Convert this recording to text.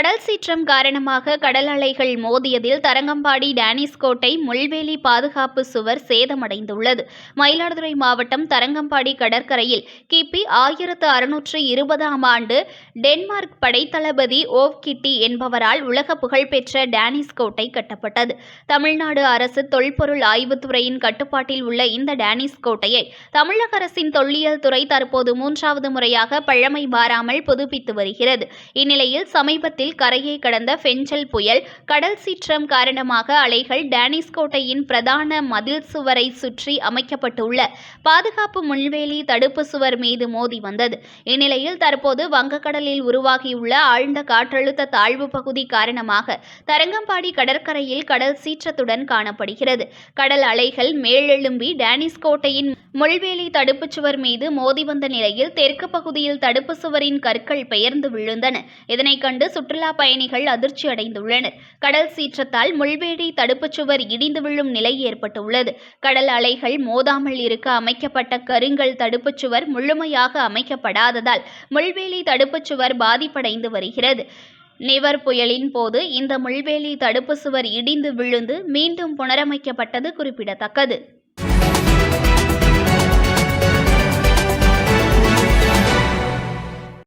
கடல் சீற்றம் காரணமாக கடல் அலைகள் மோதியதில் தரங்கம்பாடி டேனிஸ் கோட்டை முள்வேலி பாதுகாப்பு சுவர் சேதமடைந்துள்ளது. மயிலாடுதுறை மாவட்டம் தரங்கம்பாடி கடற்கரையில் கிபி ஆயிரத்து அறுநூற்று இருபதாம் ஆண்டு டென்மார்க் படைத்தளபதி ஓவ் கிட்டி என்பவரால் உலக புகழ்பெற்ற டேனிஸ் கோட்டை கட்டப்பட்டது. தமிழ்நாடு அரசு தொல்பொருள் ஆய்வுத்துறையின் கட்டுப்பாட்டில் உள்ள இந்த டேனிஸ் கோட்டையை தமிழக அரசின் தொல்லியல் துறை தற்போது மூன்றாவது முறையாக பழமை மாறாமல் புதுப்பித்து வருகிறது. இந்நிலையில் சமீபத்தில் கரையை கடந்த ஃபெஞ்சல் புயல் கடல் சீற்றம் காரணமாக அலைகள் டேனிஸ் கோட்டையின் பிரதான மதில் சுவரை சுற்றி அமைக்கப்பட்டுள்ள பாதுகாப்பு முள்வேலி தடுப்பு சுவர் மீது மோதி வந்தது. இந்நிலையில் தற்போது வங்கக்கடலில் உருவாகியுள்ள ஆழ்ந்த காற்றழுத்த தாழ்வு பகுதி காரணமாக தரங்கம்பாடி கடற்கரையில் கடல் சீற்றத்துடன் காணப்படுகிறது. கடல் அலைகள் மேலெழும்பி டேனிஸ் கோட்டையின் முள்வேலி தடுப்புச் சுவர் மீது மோதி வந்த நிலையில் தெற்கு பகுதியில் தடுப்பு சுவரின் கற்கள் பெயர்ந்து விழுந்தன. இதனைக் கண்டு சுற்றுலா பயணிகள் அதிர்ச்சி அடைந்துள்ளனர். கடல் சீற்றத்தால் முள்வேலி தடுப்புச் சுவர் இடிந்து விழும் நிலை ஏற்பட்டுள்ளது. கடல் அலைகள் மோதாமல் இருக்க அமைக்கப்பட்ட கருங்கல் தடுப்புச் சுவர் முழுமையாக அமைக்கப்படாததால் முள்வேலி தடுப்புச் சுவர் பாதிப்படைந்து வருகிறது. நிவர் புயலின் போது இந்த முள்வேலி தடுப்பு சுவர் இடிந்து விழுந்து மீண்டும் புனரமைக்கப்பட்டது குறிப்பிடத்தக்கது.